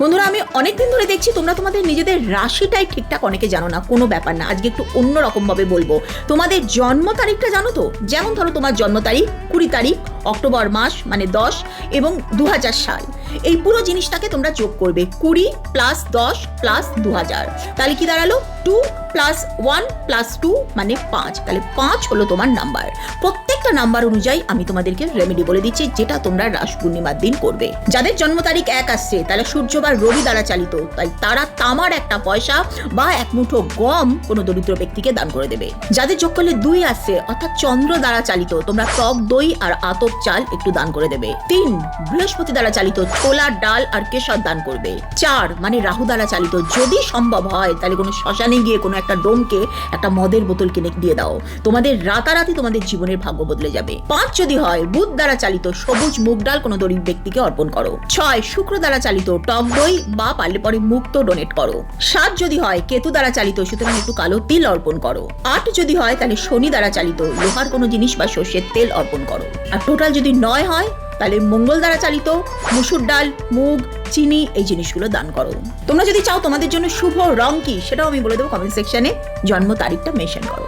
বন্ধুরা, আমি অনেকদিন ধরে দেখছি তোমরা তোমাদের নিজেদের রাশিটাই ঠিকঠাক অনেকে জানো না, কোনো ব্যাপার না। আজকে একটু অন্যরকমভাবে রকম বলব। তোমাদের জন্ম তারিখটা জানো তো? যেমন ধরো তোমার জন্ম তারিখ কুড়ি তারিখ, অক্টোবর মাস মানে দশ এবং দু সাল। এই পুরো জিনিসটাকে তোমরা যোগ করবে কুড়ি প্লাস দশ প্লাস দু হাজার তাহলে কি দাঁড়াল? Two plus one plus two মানে পাঁচ। তাহলে পাঁচ হলো তোমার নাম্বার প্রত্যেকটা নাম্বার অনুযায়ী আমি তোমাদেরকে রেমেডি বলে দিচ্ছি, যেটা তোমরা রাস পূর্ণিমার দিন করবে। যাদের জন্ম তারিখ এক আসছে, তাহলে সূর্য বা রবি দ্বারা চালিত, তাই তারা তামার একটা পয়সা বা এক মুঠো গম কোনো দরিদ্র ব্যক্তিকে দান করে দেবে। যাদের যোগ করলে দুই আসছে, অর্থাৎ চন্দ্র দ্বারা চালিত, তোমরা টক দই আর আতপ চাল একটু দান করে দেবে। তিন, বৃহস্পতি দ্বারা চালিত ছোলা, ডাল আর কেশর দান করবে। চার মানে রাহু দ্বারা চালিত, যদি সম্ভব হয়, তাহলে কোনো শ্মশানে গিয়ে কোনো একটা ডোমকে, একটা মদের বোতল কিনে দিয়ে দাও। তোমাদের রাতারাতি তোমাদের জীবনের ভাগ্য বদলে যাবে। পাঁচ, যদি হয়, বুধ দ্বারা চালিত সবুজ মুগ ডাল কোনো গরিব ব্যক্তিকে অর্পণ করো। ছয়, শুক্র দ্বারা চালিত টক দই বা পারলে পরে মুক্ত ডোনেট করো। সাত, যদি হয়, কেতু দ্বারা চালিত সুতরাং একটু কালো তিল অর্পণ করো। আট, যদি হয়, তাহলে শনি দ্বারা চালিত লোহার কোনো জিনিস বা সর্ষের তেল অর্পণ করো। আর টোটাল যদি নয় হয় তাহলে মঙ্গল দ্বারা চালিত মুসুর ডাল, মুগ, চিনি এই জিনিসগুলো দান করো। তোমরা যদি চাও তোমাদের জন্য শুভ রং কি সেটাও আমি বলে দেবো কমেন্ট সেকশনে জন্ম তারিখটা মেনশন করো।